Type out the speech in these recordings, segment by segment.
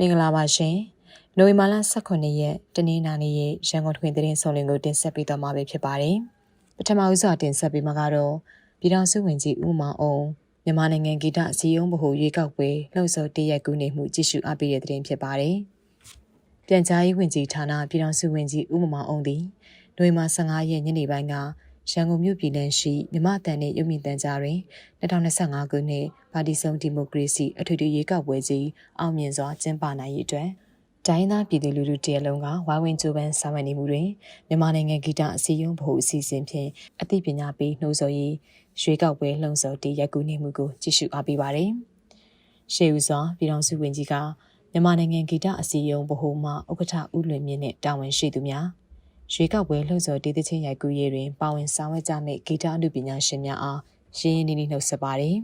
မင်္ဂလာပါရှင်။နိုဝင်ဘာလ18ရက်တနင်္လာနေ့ရဲ့ရန်ကုန်ထွင်သတင်းဆောင်လင်ကိုတင်ဆက်ပေးသွားမှာဖြစ်ပါတယ်။ပထမဦးစွာတင်ဆက်ပေးမှာကတော့ပြည်ထောင်စုဝင်ကြီးဦးမောင်အောင်မြန်မာနိုင်ငံဂီတအစည်းအရုံးဗဟိုရွေးကောက်ပွဲလှုပ်ဆော်တရက်ကူးနေမှုကြည့်ရှုအပ်ပေးတဲ့သတင်းဖြစ်ပါတယ်။ပြန်ကြားရေးဝင်ကြီးဌာနပြည်ထောင်စုဝင်ကြီးဦးမောင်အောင်သည်နိုဝင်ဘာ15ရက်ညနေပိုင်းက ရန်ကုန်မြို့ပြည်လန်းရှိမြမတန်နဲ့ရုပ်မြင့်တန်ကြားတွင်2025ခုနှစ်ပါတီစုံဒီမိုကရေစီအထွေထွေရွေးကောက်ပွဲကြီးအောင်မြင်စွာကျင်းပနိုင်ရေးအတွက်တိုင်းသားပြည်သူလူထုတရလုံးကဝိုင်းဝန်းကြိုးပမ်းဆောင်ရွက်နေမှုတွင်မြန်မာနိုင်ငံဂီတအစည်းအရုံးဗဟိုအစီအစဉ်ဖြင့်အသိပညာပေးနှိုးဆော်ရေးရွေးကောက်ပွဲလှုံ့ဆော်တည်ရက်ကူးနေမှုကိုကြည့်ရှုအားပေးပါရယ်။ရှေးဦးစွာပြည်ထောင်စုဝင်ကြီးကမြန်မာနိုင်ငံဂီတအစည်းအရုံးဗဟိုမှဥက္ကဋ္ဌဦးလွင်မြင့်နဲ့တာဝန်ရှိသူများ ရွေးကောက်ပွဲလှုပ်ဆော်တည်တချင်းရိုက်ကူးရေးတွင်ပါဝင်ဆောင်ရွက်ကြမယ့်ဂီတအမှုပညာရှင်များအားရင်းရင်းနှီးနှီးနှုတ်ဆက်ပါတယ်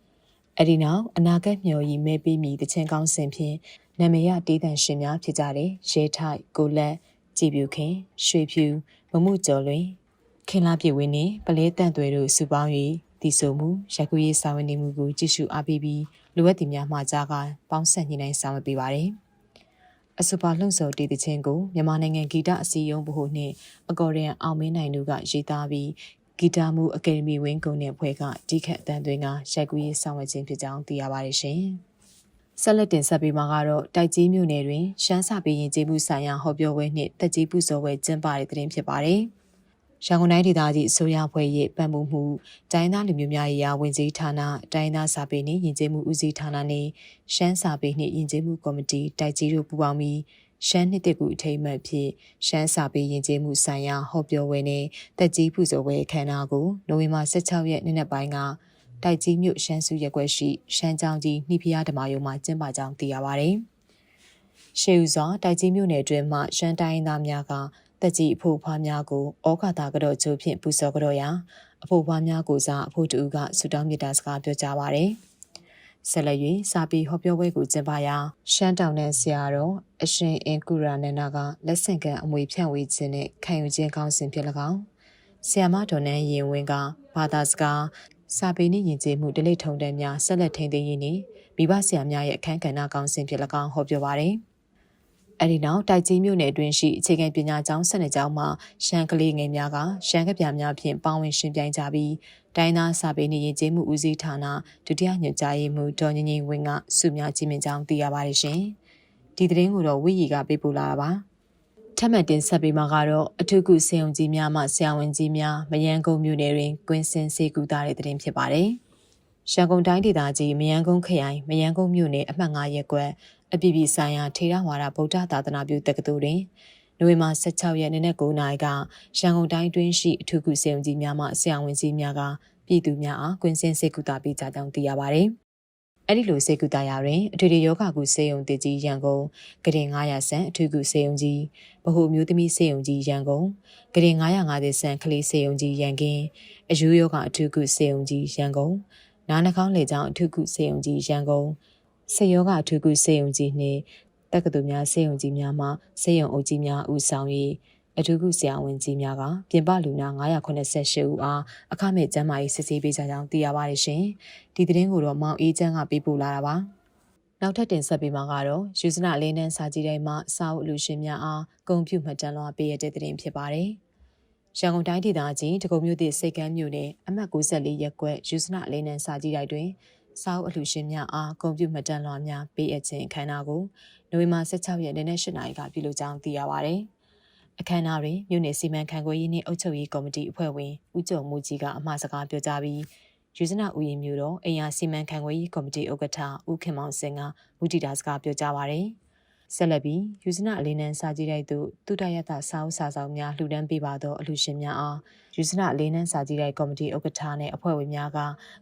။အဲဒီနောက်အနာဂတ်မျှော်ရည်မဲပေးမိတချင်းကောင်းစဉ်ဖြင့်နာမည်ရတေးသံရှင်များဖြစ်ကြတဲ့ရဲထိုက်ကိုလက်ကြည်ပြူခင်ရွှေဖြူမမှုကျော်လွင်ခင်လာပြည့်ဝင်းနှင့်ပလဲတန့်သွဲတို့စုပေါင်း၍တည်ဆိုမှုရက်ကူရေးဆောင်ရွက်နေမှုကိုကြည့်ရှုအားပေးပြီးလိုအပ်သူများမှကြားကပေါင်းဆက်ညှိနှိုင်းဆောင်ရွက်ပေးပါတယ်။ အဆိုပါလှုပ်ဆော်တည်တခြင်းကိုမြန်မာနိုင်ငံဂီတအစည်းအရုံးဗဟိုနှင့်အကော်ရီယန်အောင်မင်းနိုင်တို့ကရေးသားပြီးဂီတမှုအကယ်ဒမီဝင်းကုန်းနဲ့ဖွဲ့ကတိခတ်အတန်သွင်းကရိုက်ကူးရေးဆောင်ရွက်ခြင်းဖြစ်ကြောင်းသိရပါတယ်ရှင်။ဆက်လက်တင်ဆက်ပေးမှာကတော့တိုက်ကြီးမြို့နယ်တွင်ရှမ်းစာပေရင်ကျေးမှုဆိုင်ရာဟောပြောပွဲနှင့်တက်ကြီးပူဇော်ပွဲကျင်းပတဲ့တဲ့တင်ဖြစ်ပါတယ်။ ရန်ကုန်တိုင်းဒေသကြီးအစိုးရဖွဲ့ရဲ့ပံ့ပိုးမှုတိုင်းသားလူမျိုးများရာဝင်ကြီးဌာနတိုင်းသားစာပေနှင့်ယဉ်ကျေးမှုဦးစီးဌာနနှင့်ရှမ်းစာပေနှင့်ယဉ်ကျေးမှုကော်မတီတိုက်ကြီးတို့ပူးပေါင်းပြီးရှမ်းနှစ်တကူအထိမ်းအမှတ်ဖြင့်ရှမ်းစာပေယဉ်ကျေးမှုဆိုင်ရာဟောပြောပွဲနှင့်တက်ကြီးပူဇော်ပွဲအခမ်းအနားကိုနိုဝင်ဘာ16ရက်နေ့နက်ပိုင်းကတိုက်ကြီးမြို့ရှမ်းစုရက်ွက်ရှိရှမ်းကျောင်းကြီးနှိဖျားဓမ္မယုံမှာကျင်းပကြောင်းသိရပါဗျ။ရှေးဦးစွာတိုက်ကြီးမြို့နယ်အတွင်းမှရှမ်းတိုင်းသားများက တက်ကြီးအဖို့ဖွားများကိုဩဃာတာကတော့ကျိုးဖြင့်ပူဇော်ကြောရာအဖို့ဖွားများကိုစားအဖို့တူကဆုတောင်းမေတ္တာစကားပြောကြားပါရယ်ဆက်လက်၍စာပေဟောပြောပွဲကိုကျင်းပရာရှမ်းတောင်နယ်ဆရာတော်အရှင်အင်ကူရာနန္ဒကလက်ဆင့်ကမ်းအမွေဖြန့်ဝေခြင်းနဲ့ခံယူခြင်းကောင်းစဉ်ဖြစ်၎င်းဆရာမတော်နန်းရင်ဝင်းကဘာသာစကားစာပေနှင့်ယဉ်ကျေးမှုဒလိထုံတန်းများဆက်လက်ထိန်းသိမ်းရင်းနှင့်မိဘဆရာများရဲ့အခမ်းကဏ္ဍကောင်းစဉ်ဖြစ်၎င်းဟောပြောပါရယ် အဲဒီနောက်တိုက်ကြီးမြို့နယ်အတွင်းရှိအခြေခံပညာကျောင်း၁၂ကျောင်းမှာရှမ်းကလေးငယ်များကရှမ်းကပြများဖြင့်ပါဝင်ရှင်ပြိုင်ကြပြီးတိုင်းသားစာပေနှင့်ယဉ်ကျေးမှုဦးစီးဌာနဒုတိယညွှန်ကြားရေးမှူးဒေါ်ငင်းငင်းဝင်းကစုများကြီးမြင့်ကြောင်းသိရပါတယ်ရှင်။ဒီသတင်းကိုတော့ဝိရီကပေးပို့လာတာပါ။ထပ်မံတင်ဆက်ပေးမှာကတော့အထုကုစေုံကြီးများမှဆရာဝန်ကြီးများမယန်းကုန်းမြို့နယ်တွင်ကွင်းစင်စေကူတာတဲ့သတင်းဖြစ်ပါတယ်။ရန်ကုန်တိုင်းဒေသကြီးမယန်းကုန်းခရိုင်မယန်းကုန်းမြို့နယ်အမှတ်9ရပ်ကွက် အပြည်ပြည်ဆိုင်ရာထေရဝါဒဗုဒ္ဓသာသနာပြုတက္ကသိုလ်တွင်နိုဝင်ဘာ16ရက်နေ့နက်9:00နာရီကရန်ကုန်တိုင်းတွင်းရှိအထူးကုစေုံကြီးများမှဆရာဝန်ကြီးများကပြည်သူများအားကွင်းစင်းစေကူတာပေးကြကြောင်းသိရပါဗျ။အဲ့ဒီလိုစေကူတာရာတွင်အထွေထွေယောဂကုစေယုံတည်ကြီးရန်ကုန်ဂရင်900ဆန်အထူးကုစေယုံကြီးဗဟုမျိုးသမီးစေယုံကြီးရန်ကုန်ဂရင်950ဆန်ကလေးစေယုံကြီးရန်ကင်းအယူယောဂအထူးကုစေယုံကြီးရန်ကုန်နားနှာခေါင်းလေကြောင်းအထူးကုစေယုံကြီးရန်ကုန် ဆေးယောဂအထူးကုဆေးရုံကြီးနှင့်တက္ကသိုလ်များဆေးရုံကြီးများမှဆေးရုံအုပ်ကြီးများဦးဆောင်၍အထူးကုဆရာဝန်ကြီးများကပြင်ပလူနာ988ဦးအားအခမဲ့ကျန်းမာရေးစစ်ဆေးပေးကြကြောင်းသိရပါတယ်ရှင်။ဒီသတင်းကိုတော့မောင်အေးချမ်းကပေးပို့လာတာပါ။နောက်ထပ်တင်ဆက်ပေးမှာကတော့ယူဇနာလေးနန်းစာကြီးတိုင်းမှာစာအုပ်လူရှင်များအားဂုံပြုမှတ်တမ်းလွှာပေးရတဲ့သတင်းဖြစ်ပါတယ်။ရန်ကုန်တိုင်းဒေသကြီးတကုံမြို့သည့်စိတ်ကမ်းမြို့နယ်အမှတ်94ရပ်ကွက်ယူဇနာလေးနန်းစာကြီးတိုင်းတွင် စာအုပ်အလှူရှင်များအားဂုဏ်ပြုမှတ်တမ်းလွှာများပေးအပ်ခြင်းအခမ်းအနားကိုနိုဝင်ဘာ16ရက်နေ့နဲ့8နာရီကပြုလုပ်ကြောင်းသိရပါဗျ။အခမ်းအနားတွင်မြို့နယ်စီမံခန့်ခွဲရေးနှင့်အုပ်ချုပ်ရေးကော်မတီအဖွဲ့ဝင်ဦးကျော်မှုကြီးကအမှားစကားပြောကြားပြီးယူဇနာဦးရင်မျိုးတော်အင်အားစီမံခန့်ခွဲရေးကော်မတီဥက္ကဋ္ဌဦးခင်မောင်စင်ကမူတီတာစကားပြောကြားပါဗျ။ ဆက်လက်ပြီးယူဇနာအလေးနန်းစာကြည့်တိုက်သို့တုတရတစာအုပ်စာဆောင်များလှူဒန်းပေးပါသောအလှူရှင်များအားယူဇနာအလေးနန်းစာကြည့်တိုက်ကော်မတီဥက္ကဋ္ဌနှင့်အဖွဲ့ဝင်များက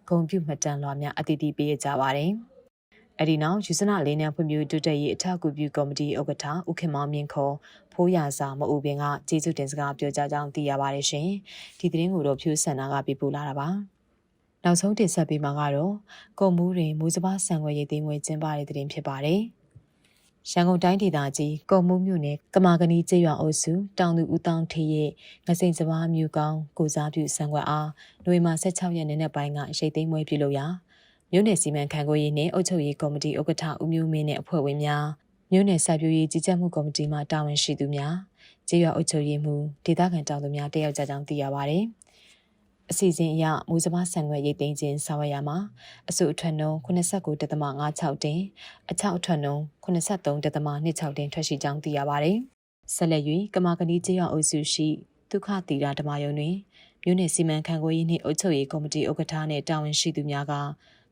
ဂုဏ်ပြုမှတ်တမ်းလွှာများအတည်တည်ပေးရကြပါသည်။အဲဒီနောက်ယူဇနာလေးနန်းဖွံ့ဖြိုးတိုးတက်ရေးအထောက်အကူပြုကော်မတီဥက္ကဋ္ဌဦးခင်မောင်မြင့်ခေါ်ဖိုးရစာမအူပင်ကကျေးဇူးတင်စကားပြောကြားကြောင်းသိရပါတယ်ရှင်။ဒီသတင်းကိုတော့ဖြိုးဆန္ဒကပြပို့လာတာပါ။နောက်ဆုံးတင်ဆက်ပေးမှာကတော့ကုံမူးတွင်မူစပါးဆံွယ်ရည်သိမ်းပွဲကျင်းပတဲ့တဲ့တင်ဖြစ်ပါတယ်။ ရန်ကုန်တိုင်းဒေသကြီးကော်မှုမြို့နယ်ကမာကနီကျေးရွာအုပ်စုတောင်သူဦးတောင်းထေရဲ့ငစိန်စပါးမြို့ကောင်းကိုစားပြုစံခွက်အားနိုဝင်ဘာ16ရက်နေ့နက်ပိုင်းကရိတ်သိမ်းပွဲပြုလုပ်ရာမြို့နယ်စီမံခန့်ခွဲရေးနှင့်အုပ်ချုပ်ရေးကော်မတီဥက္ကဋ္ဌဦးမျိုးမင်းနဲ့အဖွဲ့ဝင်များမြို့နယ်စိုက်ပျိုးရေးကြီးကြပ်မှုကော်မတီမှတာဝန်ရှိသူများကြေးရွာအုပ်ချုပ်ရေးမှူးဒေသခံတောင်သူများတက်ရောက်ကြကြောင်းသိရပါဗျ။ အစီအစဉ်အရမူစဘာဆန်ခွဲရိတ်သိမ်းခြင်းဆောင်ရွက်ရမှာအစုအထွတ်နှုန်း89.56တင်အချောက်အထွတ်နှုန်း83.26တင်ထွက်ရှိကြောင်းသိရပါဗျ။ဆက်လက်၍ကမာကနီကြေးရွာအုပ်စုရှိဒုက္ခတီရာဓမ္မယုံတွင်မြို့နယ်စီမံခန့်ခွဲရေးနှင့်အုပ်ချုပ်ရေးကော်မတီဥက္ကဋ္ဌနှင့်တာဝန်ရှိသူများက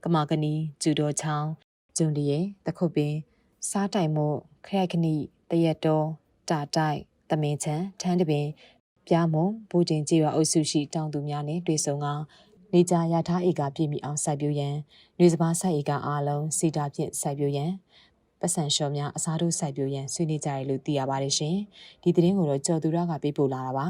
ကမာကနီကျူတော်ချောင်းကျွန်းလျေတခုပင်စားတိုင်မို့ခရိုက်ကနီတရက်တော်တာတိုက်တမင်ချံထန်းတပင် ပြားမုံဘူတင်ကြေးရွာအုပ်စုရှိတောင်သူများနှင့်တွေ့ဆုံကနေကြရထားဧကပြည့်မီအောင်စိုက်ပျိုးရန်နေစပါစိုက်ဧကအားလုံးစီတာဖြင့်စိုက်ပျိုးရန်ပတ်စံလျှော်များအစားထိုးစိုက်ပျိုးရန်ဆွေးနွေးကြရလို့သိရပါတယ်ရှင်ဒီသတင်းကိုတော့ကြော်သူရကပေးပို့လာတာပါ